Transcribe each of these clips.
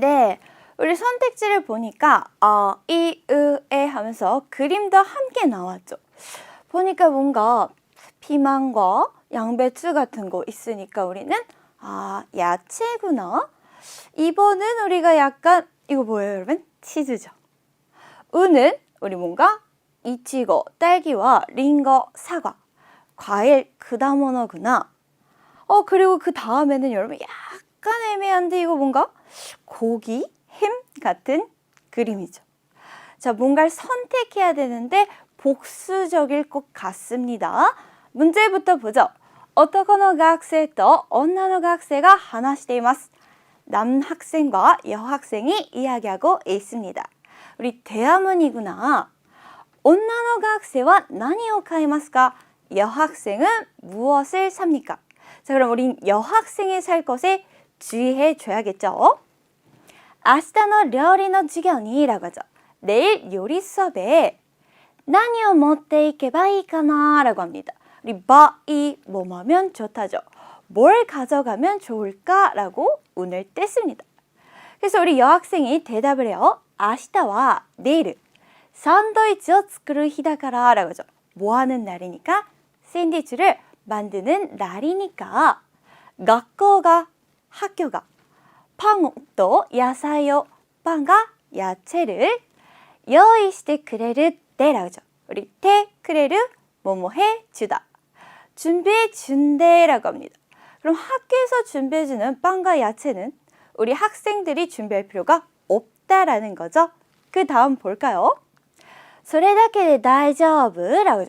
네, 우리 선택지를 보니까 어, 이, 으, 에 하면서 그림도 함께 나왔죠. 보니까 뭔가 피망과 양배추 같은 거 있으니까 우리는 아, 야채구나. 2번은 우리가 약간 이거 뭐예요, 여러분? 치즈죠. 우는 우리 뭔가 이치고, 딸기와 링거, 사과, 과일, 그다모노구나. 어, 그리고 그 다음에는 여러분 약간 애매한데 이거 뭔가 고기, 햄 같은 그림이죠. 자, 뭔가를 선택해야 되는데 복수적일 것 같습니다. 문제부터 보죠. 男の学生と女の学生が話しています. 남학생과 여학생이 이야기하고 있습니다. 우리 대화문이구나. 女の学生は何を買いますか? 여학생은 무엇을 삽니까? 자, 그럼 우린 여학생이 살 것에 주의해 줘야겠죠? 明日の料理の授業に라고 하죠. 내일 요리 수업에 何を持っていけばいいかな라고 합니다. 우리 바이 뭐뭐면 좋다죠. 뭘 가져가면 좋을까라고 운을 뗐습니다. 그래서 우리 여학생이 대답을 해요. 아시다와 내일은 샌드위치를 作る日だから 라고 하죠. 뭐 하는 날이니까 샌드위치를 만드는 날이니까 학교가 학교가 파도 야사요 빵가 야채를 요이시테 크레르 데라죠 우리 테 크레르 뭐뭐해 주다. 준비해 준대라고 합니다. 그럼 학교에서 준비해 주는 빵과 야채는 우리 학생들이 준비할 필요가 없다라는 거죠. 그 다음 볼까요? 소레다케데 다이저브라고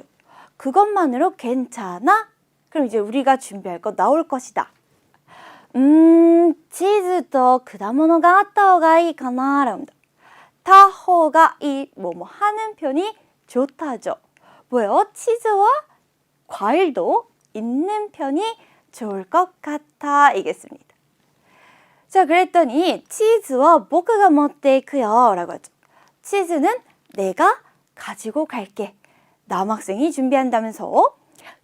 그것만으로 괜찮아? 그럼 이제 우리가 준비할 거 나올 것이다. 음, 치즈도 果物があった方がいいかな? 라고 합니다. 타호가 이 뭐뭐 하는 편이 좋다죠. 뭐요? 치즈와 과일도 있는 편이 좋을 것 같아 이겠습니다. 자, 그랬더니 치즈와 僕が持っていくよ라고 하죠. 치즈는 내가 가지고 갈게. 남학생이 준비한다면서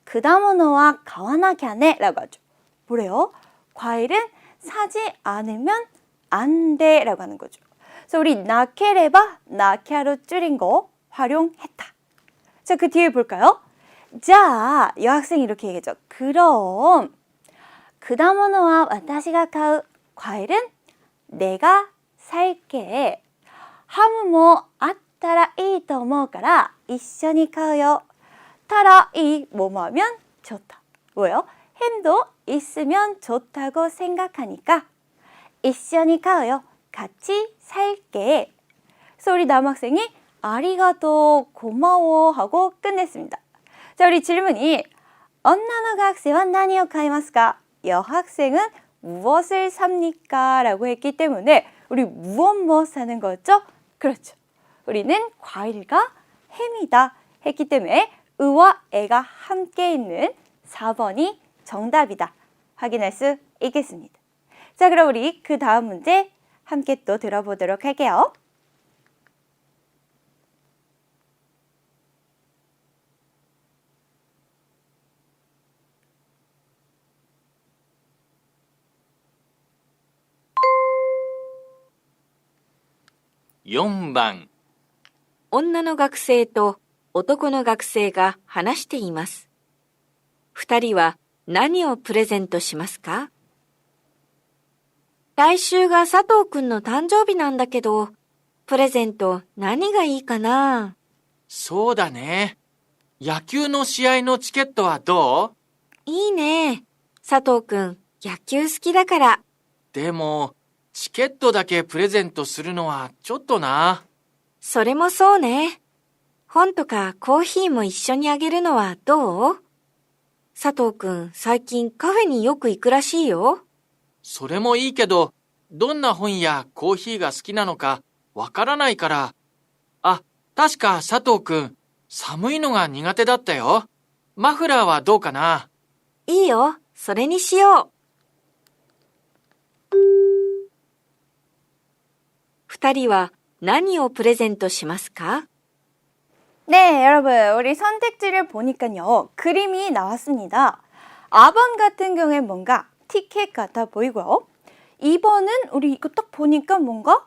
그다모노와 가와나캬네 라고 하죠. 뭐래요? 과일은 사지 않으면 안 돼라고 하는 거죠. 그래서 우리 나케레바 나케아로 줄인 거 활용했다. 자, 그 뒤에 볼까요? 자, 여학생이 이렇게 얘기했죠. 그럼 그다모노와 와타시가 카우 과일은 내가 살게. 하무모 아따라 이토모가라 이쇼니 카우요. 타라 이 뭐뭐하면 좋다. 왜요? 햄도 있으면 좋다고 생각하니까 이시니 가요 같이 살게 그래서 우리 남학생이 아리가도 고마워 하고 끝냈습니다 자 우리 질문이 언나노 학생은 나니오 가이마스가 여학생은 무엇을 삽니까? 라고 했기 때문에 우리 무엇 무엇 사는 거죠? 그렇죠. 우리는 과일과 햄이다 했기 때문에 의와 애가 함께 있는 4번이 정답이다. 확인할 수 있겠습니다. 자, 그럼 우리 그 다음 문제 함께 또 들어보도록 할게요. (4番) 女の学生と男の学生が話しています。二人は 何をプレゼントしますか？来週が佐藤くんの誕生日なんだけど、プレゼント何がいいかな？そうだね。野球の試合のチケットはどう？いいね。佐藤くん、野球好きだから。でも、チケットだけプレゼントするのはちょっとな。それもそうね。本とかコーヒーも一緒にあげるのはどう？佐藤くん、最近カフェによく行くらしいよ。それもいいけど、どんな本やコーヒーが好きなのかわからないから。あ、確か佐藤くん、寒いのが苦手だったよ。マフラーはどうかな？いいよ、それにしよう。二人は何をプレゼントしますか？ 네, 여러분, 우리 선택지를 보니까요, 그림이 나왔습니다. 4번 같은 경우에 뭔가 티켓 같아 보이고요. 2번은 우리 이거 딱 보니까 뭔가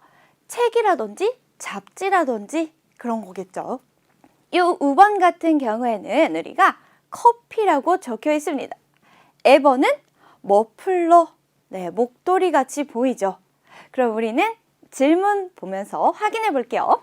책이라든지 잡지라든지 그런 거겠죠. 이 5번 같은 경우에는 우리가 커피라고 적혀 있습니다. 에버는 머플러, 네, 목도리 같이 보이죠. 그럼 우리는 질문 보면서 확인해 볼게요.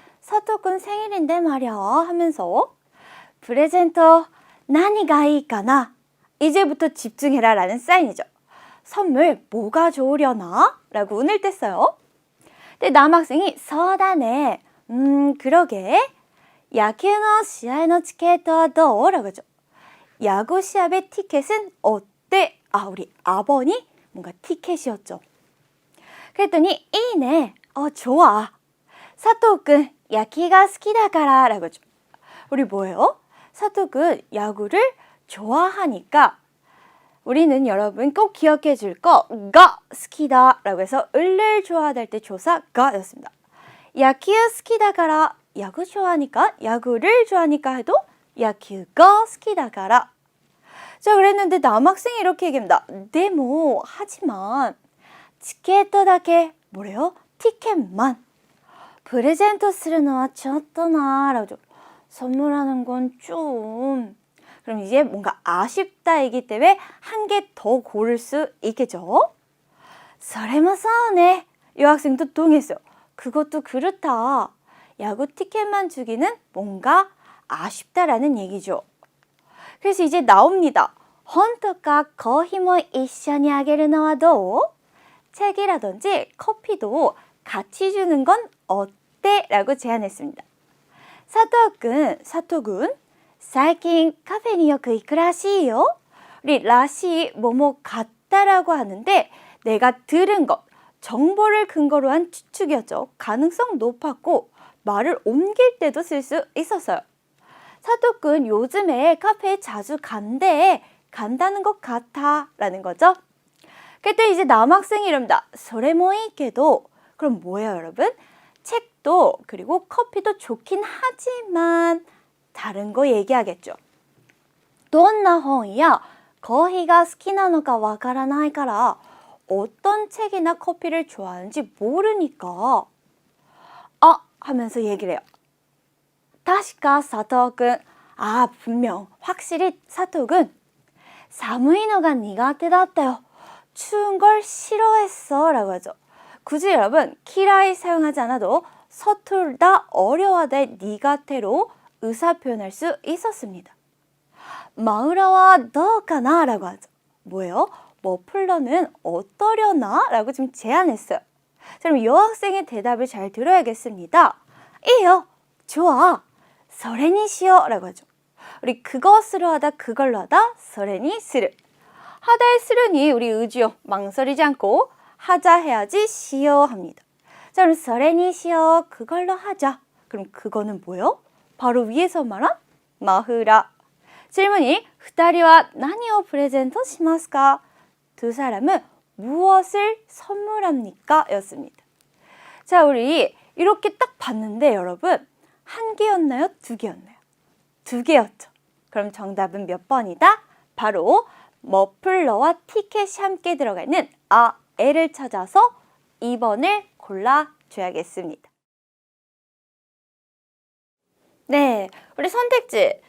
사토군 생일인데 말이야 하면서 프레젠터 나니가 이까나 이제부터 집중해라 라는 사인이죠. 선물 뭐가 좋으려나? 라고 운을 뗐어요. 근데 남학생이 서다네 음 그러게 야쿠노 시아이노 치켓도 라고 하죠. 야구 시합의 티켓은 어때? 아 우리 아버니 뭔가 티켓이었죠. 그랬더니 이네 어 좋아 사토군 야키가 스키다가라 라고 좀. 우리 뭐예요? 사독은 야구를 좋아하니까 우리는 여러분 꼭 기억해 줄 거, 가, 스키다 라고 해서 을을 좋아할 때 조사 가 였습니다. 야키우 스키다가라, 야구 좋아하니까, 야구를 좋아하니까 해도 야키우가 스키다가라. 자, 그랬는데 남학생이 이렇게 얘기합니다. 네모 하지만 치켓だけ뭐래요? 티켓만. 프레젠트 쓰는 건 좋았더나 라고 선물하는 건 좀 그럼 이제 뭔가 아쉽다이기 때문에 한 개 더 고를 수 있겠죠? 서레마사네 여학생도 동했어요. 그것도 그렇다. 야구 티켓만 주기는 뭔가 아쉽다라는 얘기죠. 그래서 이제 나옵니다. 헌터가 거히모 이션이 하게를 나와도 책이라든지 커피도 같이 주는 건 어때? 라고 제안했습니다. 사토君, 사토군, 最近 카페によく行くらしいよ. 우리 라시 뭐뭐 같다라고 하는데 내가 들은 것, 정보를 근거로 한 추측이었죠. 가능성 높았고 말을 옮길 때도 쓸 수 있었어요. 사토군 요즘에 카페에 자주 간대. 간다는 것 같아. 라는 거죠. 그때 이제 남학생이 이럽니다. 소레모이게도 그럼 뭐예요, 여러분? 책도 그리고 커피도 좋긴 하지만 다른 거 얘기하겠죠. どんな本やコーヒーが好きなのかわからないから 어떤 책이나 커피를 좋아하는지 모르니까 아 하면서 얘기를 해요. 確か佐藤くん 아 분명 확실히 사토군 寒いのが苦手だったよ. 추운 걸 싫어했어 라고 하죠. 굳이 여러분 키라이 사용하지 않아도 서툴다 어려워하다 니가테로 의사 표현할 수 있었습니다. 마우라와 너까나 라고 하죠. 뭐예요? 머플러는 어떠려나? 라고 지금 제안했어요. 자, 그럼 여학생의 대답을 잘 들어야겠습니다. 이요, 좋아. 서레니 시오 라고 하죠. 우리 그것으로 하다 그걸로 하다 서레니 스르. 하다의 스르니 우리 의지요. 망설이지 않고 하자 해야지 시어 합니다. 자, 그럼 서레니시어 그걸로 하자. 그럼 그거는 뭐요? 바로 위에서 말한 마흐라. 질문이 흐다리와 나니오 프레젠토 시마스카? 두 사람은 무엇을 선물합니까? 였습니다. 자, 우리 이렇게 딱 봤는데 여러분 한 개였나요? 두 개였나요? 두 개였죠. 그럼 정답은 몇 번이다? 바로 머플러와 티켓이 함께 들어가 있는 아 L을 찾아서 2번을 골라줘야겠습니다. 네, 우리 선택지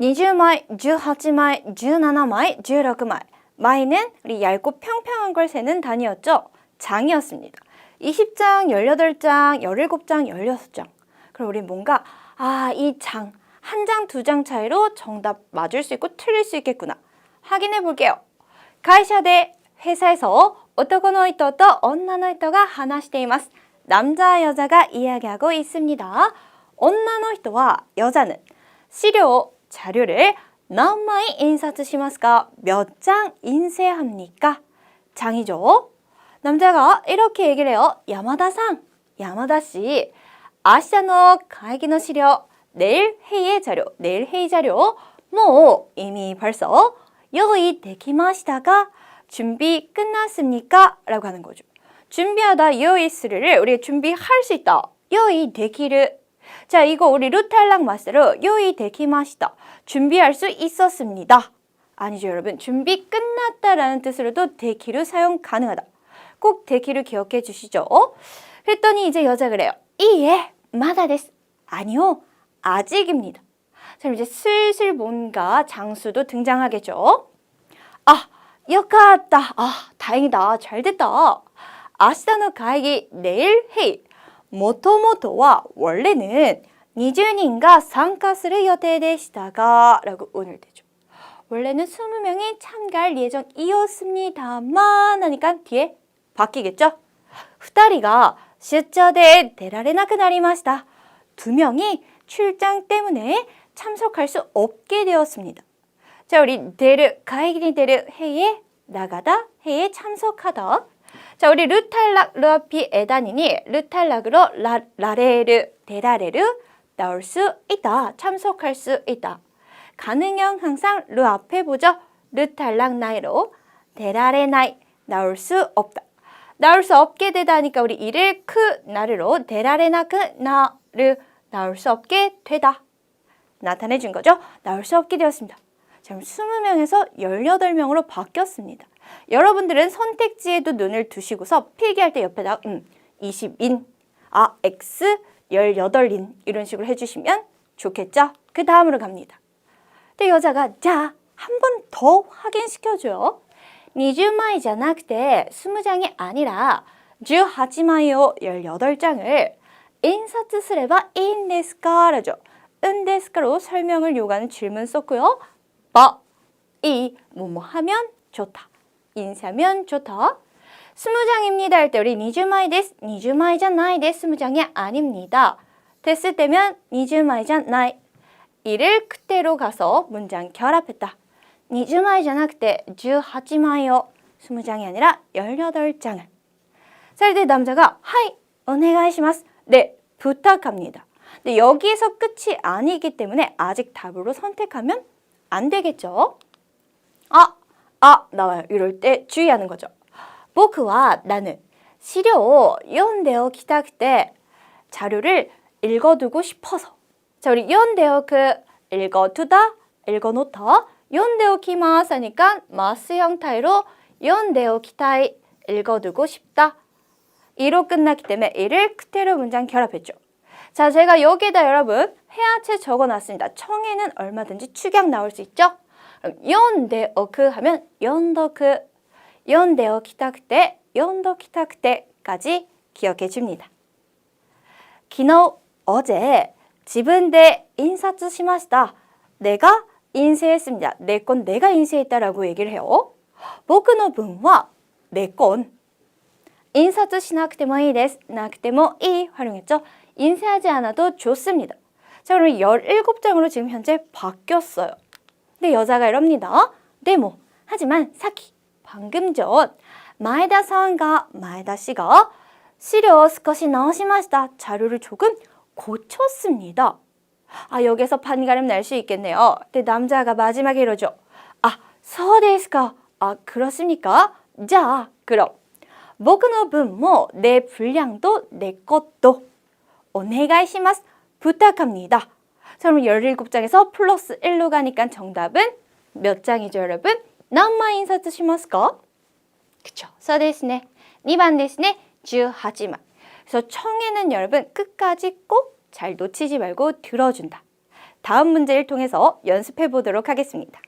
20마이, 18마이, 17마이, 16마이 마이는 우리 얇고 평평한 걸 세는 단위였죠? 장이었습니다. 20장, 18장, 17장, 16장 그럼 우리 뭔가 아, 이 장, 한 장, 두 장 차이로 정답 맞을 수 있고 틀릴 수 있겠구나. 확인해 볼게요. 가이샤대 회사에서 男の人と女の人が話しています. 남자, 여자가 이야기하고 있습니다. 女の人は 여자는 시료, 자료를 何枚印刷しますか? 몇 장 인쇄합니까? 장이죠. 남자가 이렇게 얘기를 해요. 야마다さん, 야마다 씨, 明日の会議の資料, 내일 회의 자료, 내일 회의 자료, 뭐 이미 벌써 요이 되기마시다가 준비 끝났습니까? 라고 하는 거죠. 준비하다 요이 스를 우리 준비할 수 있다. 요이 되기를 자, 이거 우리 루탈락 마스로 요이 되기마시다. 준비할 수 있었습니다. 아니죠, 여러분. 준비 끝났다라는 뜻으로도 되기를 사용 가능하다. 꼭 되기를 기억해 주시죠. 그랬더니 이제 여자 그래요. 이에 마다 데스. 아니요, 아직입니다. 자, 이제 슬슬 뭔가 장수도 등장하겠죠. 아, 요카다. 아, 다행이다. 잘 됐다. 아시다노 가이기 내일 회의. 모토모토와 원래는 20人가 参加する予定でしたが 라고 오늘 되죠. 원래는 20명이 참가할 예정이었습니다만 하니까 뒤에 바뀌겠죠? 2人가 出張で出られなくなりました. 두 명이 출장 때문에 참석할 수 없게 되었습니다. 자, 우리 데르, 가이기니 데르 회의에 나가다, 회의에 참석하다. 자, 우리 르탈락, 르아피 에다니니 르탈락으로 라, 라레르, 데라레르 나올 수 있다. 참석할 수 있다. 가능형 항상 르 앞에 보죠. 르탈락 나이로 데라레 나이 나올 수 없다. 나올 수 없게 되다니까 우리 이를 크 나르로 데라레나 크 나르 나올 수 없게 되다. 나타내 준 거죠. 나올 수 없게 되었습니다. 지금 20명에서 18명으로 바뀌었습니다. 여러분들은 선택지에도 눈을 두시고서 필기할 때 옆에다 음, 20인, 아, X, 18인 이런 식으로 해주시면 좋겠죠? 그 다음으로 갑니다. 근데 여자가 자, 한 번 더 확인시켜줘요. 20枚じゃなくて 20장이 아니라 18枚요 18장을 印刷すればいいんですか? 라죠. 은데스카로 설명을 요구하는 질문 썼고요. 어, 이 뭐뭐 하면 좋다. 인사면 좋다. 스무장입니다 할 때 우리 니즈마이 데스, 니즈마이잖아이 데스 스무장이 아닙니다. 됐을 때면 니즈마이잖아이. 이를 그대로 가서 문장 결합했다. 니즈마이잖아 그때 주하지마요. 스무장이 아니라 열여덟 장을 살때 남자가 하이, 오네가이시마스. 네, 부탁합니다. 근데 여기에서 끝이 아니기 때문에 아직 답으로 선택하면 안 되겠죠? 아, 아 나와요. 이럴 때 주의하는 거죠. 僕와 나는 시료 연대어 기탁때 자료를 읽어두고 싶어서 자 우리 연대어 그 읽어두다 읽어놓다 연대어 키마스 하니까 마스 형태로 연대어 기타이 읽어두고 싶다 2로 끝났기 때문에 이를 그대로 문장 결합했죠. 자, 제가 여기에다 여러분 해야체 적어놨습니다. 청에는 얼마든지 축약 나올 수 있죠? 그럼 연데어크 하면 연더크, 연데어 키타크테, 연더 키타크테까지 기억해 줍니다. 昨日 어제 지분대 인사츠 시마시다. 내가 인쇄했습니다. 내 건 내가 인쇄했다라고 얘기를 해요. 僕の分は내 건. 印刷しなくてもいいです. なくてもいい 활용했죠. 인쇄하지 않아도 좋습니다. 자, 그럼 17장으로 지금 현재 바뀌었어요. 근데 여자가 이럽니다. 네, 뭐. 하지만 사키, 방금 전 마에다 상가 마에다 씨가 시료 스컷이 나오시마시다. 자료를 조금 고쳤습니다. 아, 여기서 판가름 날 수 있겠네요. 근데 남자가 마지막에 이러죠. 아, 서데스까? 아, 그렇습니까? 자, 그럼 僕の分も내 분량도 내 것도 お願いします. 부탁합니다. 자, 그럼 17장에서 플러스 1로 가니까 정답은 몇 장이죠, 여러분? 何枚印刷しますか? 그쵸. そうですね. 2번 ですね. 18枚. 그래서 청에는 여러분 끝까지 꼭 잘 놓치지 말고 들어준다. 다음 문제를 통해서 연습해 보도록 하겠습니다.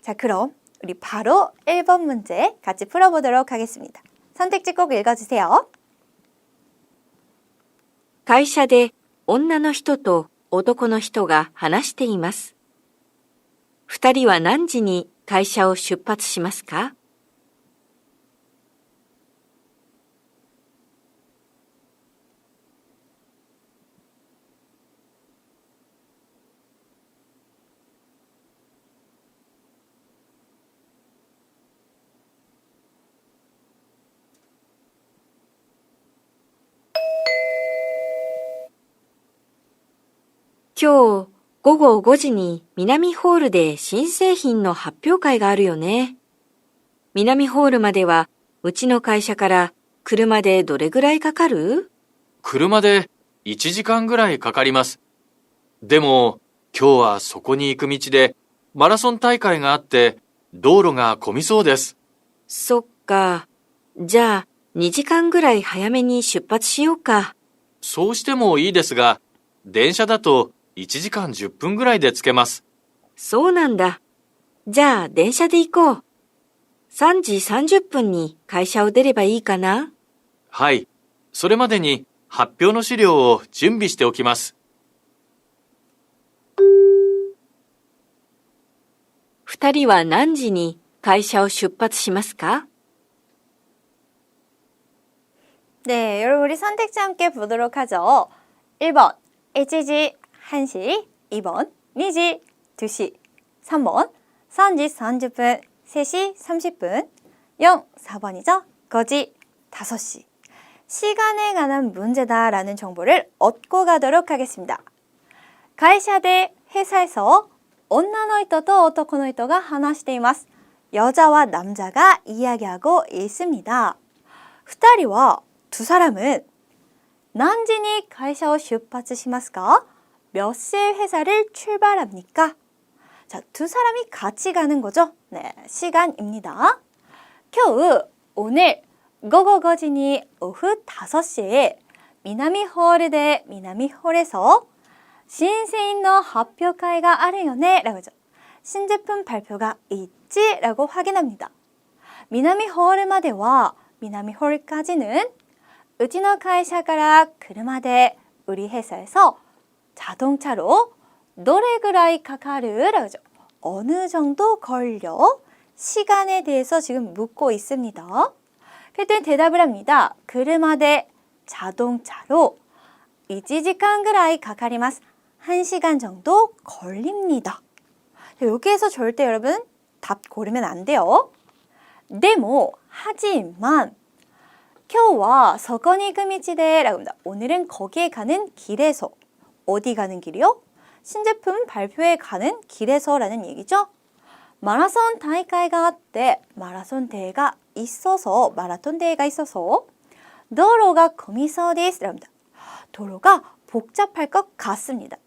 자, 그럼 우리 바로 1번 문제 같이 풀어보도록 하겠습니다. 선택지 꼭 읽어주세요. 会社で女の人と男の人が話しています。二人は何時に会社を出発しますか？今日午後5時に南ホールで新製品の発表会があるよね。南ホールまではうちの会社から車でどれぐらいかかる？車で1時間ぐらいかかります。でも、今日はそこに行く道でマラソン大会があって道路が混みそうです。そっか。じゃあ2時間ぐらい早めに出発しようか。そうしてもいいですが、電車だと1時間10分ぐらいで着けます。そうなんだ。じゃあ電車で行こう。3時30分に会社を出ればいいかなはい。それまでに発表の資料を準備しておきます。二人は何時に会社を出発しますか 네, 여러분 우리 선택지 함께 보도록 하죠. 1번 1시, 1시, 2번 2시, 2시, 3번 3시 30분, 3시 30분, 0, 4번이죠. 거지 5시. 시간에 관한 문제다라는 정보를 얻고 가도록 하겠습니다. 会社で 회사에서 女の人と男の人が話しています. 여자와 남자가 이야기하고 있습니다. 二人は 두 사람은 난지니 회사を 出発しますか? 몇 시에 회사를 출발합니까? 자, 두 사람이 같이 가는 거죠? 네, 시간입니다. 겨우 오늘 고고 거진이 오후 5시에 미나미 홀대 미나미 홀에서 신세인의発表会가 あるよね 라고 하죠. 신제품 발표가 있지? 라고 확인합니다. 미나미 홀までは 미나미 홀까지는 うちの会社から車で 우리 회사에서 자동차로 どれぐらいかかる? 라고 하죠. 어느 정도 걸려? 시간에 대해서 지금 묻고 있습니다. 그랬더니 대답을 합니다. 車で 자동차로 1시간 ぐらいかかります. 1시간 정도 걸립니다. 자, 여기에서 절대 여러분 답 고르면 안 돼요. でも 하지만 今日はそこに行く道で 라고 합니다. 오늘은 거기에 가는 길에서 어디 가는 길이요? 신제품 발표회 가는 길에서라는 얘기죠. 마라톤 대회가 때 마라톤 대회가 있어서 마라톤 대회가 있어서 도로가 거미서です랍니다. 도로가 복잡할 것 같습니다.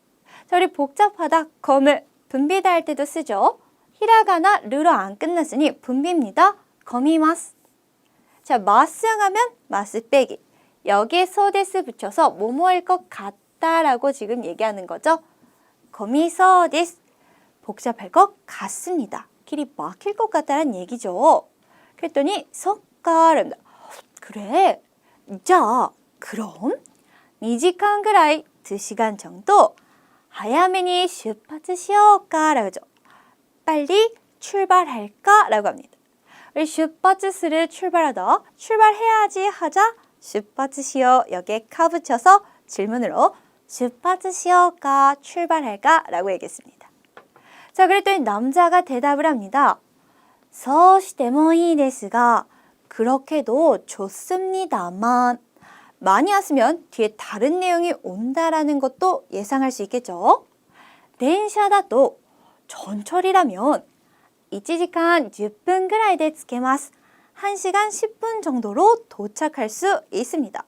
저리 복잡하다 검을 분비다 할 때도 쓰죠. 히라가나 르로 안 끝났으니 분비입니다. 거미마스. 자, 마스 하면 마스 빼기. 여기에 소데스 붙여서 모모일 것 같다. 라고 지금 얘기하는 거죠. 거미서데스. 복잡할 것 같습니다. 길이 막힐 것 같다는 얘기죠. 그랬더니 석가랍니다. 그래. 자, 그럼 2시간 ぐらい 2시간 정도 早めに出発しようか라고 하죠. 빨리 출발할까라고 합니다. 우리 슈퍼츠스를 출발하다 출발해야지 하자 슈퍼츠시오 여기에 카 붙여서 질문으로 슈퍼츠시오가 출발할까라고 얘기했습니다. 자 그랬더니 남자가 대답을 합니다. そうしてもいいですが 그렇게도 좋습니다만 많이 왔으면 뒤에 다른 내용이 온다라는 것도 예상할 수 있겠죠.電車だと 전철이라면 1시간 10분 ぐらいで着けます. 1시간 10분 정도로 도착할 수 있습니다.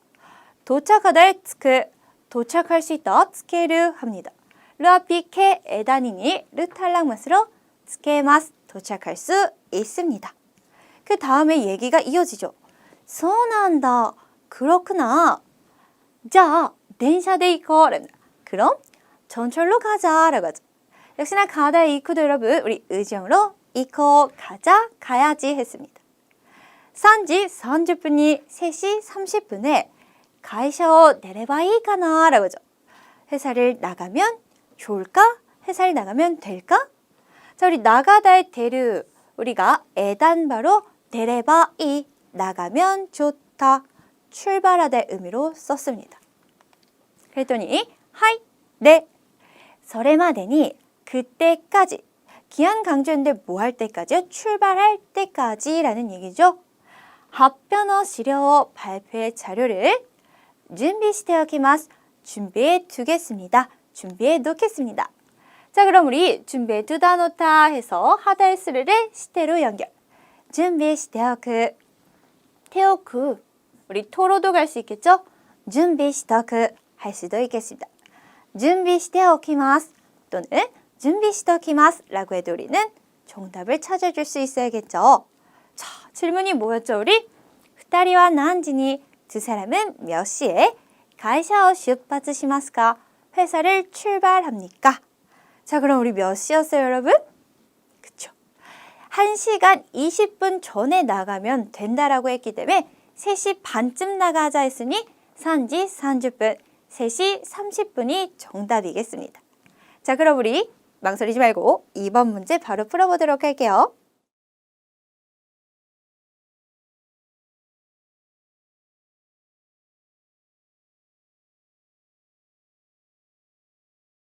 도착하다 着く 도착할 수 있다 스케르 합니다. 르아피케 에다니니 르탈랑마스로 스케마스 도착할 수 있습니다. 그 다음에 얘기가 이어지죠. 소난다 그렇구나. 자, 덴샤데 이코 그럼 전철로 가자라고 하죠. 역시나 가다 이코도 여러분 우리 의지형으로 이코 가자 가야지 했습니다. 산지 30분이 3시 30분에 가이셔 내레바이 가나라고 죠 회사를 나가면 좋을까? 회사를 나가면 될까? 자, 우리 나가다의 데르 우리가 애단 바로 데레바이 나가면 좋다 출발하다의 의미로 썼습니다. 그랬더니 하이 네 설에마대니 그때까지 기한 강조인데 뭐 할 때까지요? 출발할 때까지라는 얘기죠. 합변어 시려 발표의 자료를 준비시되어기마스 준비해 두겠습니다. 준비해 놓겠습니다. 자, 그럼 우리 준비해 두다노타 해서 하다의스르를 시대로 연결. 준비 시대오크. 태오크. 우리 토로도 갈 수 있겠죠? 준비 시대오크 할 수도 있겠습니다. 준비 시대오키마스 또는 준비 시대오키마스 라고 해도 우리는 정답을 찾아줄 수 있어야겠죠. 자, 질문이 뭐였죠, 우리? 二人は何時に 두 사람은 몇 시에 가이샤오 슈파츠 시마스카 회사를 출발합니까? 자, 그럼 우리 몇 시였어요, 여러분? 그쵸. 1시간 20분 전에 나가면 된다라고 했기 때문에 3시 반쯤 나가자 했으니 3지 30분, 3시 30분이 정답이겠습니다. 자, 그럼 우리 망설이지 말고 2번 문제 바로 풀어보도록 할게요.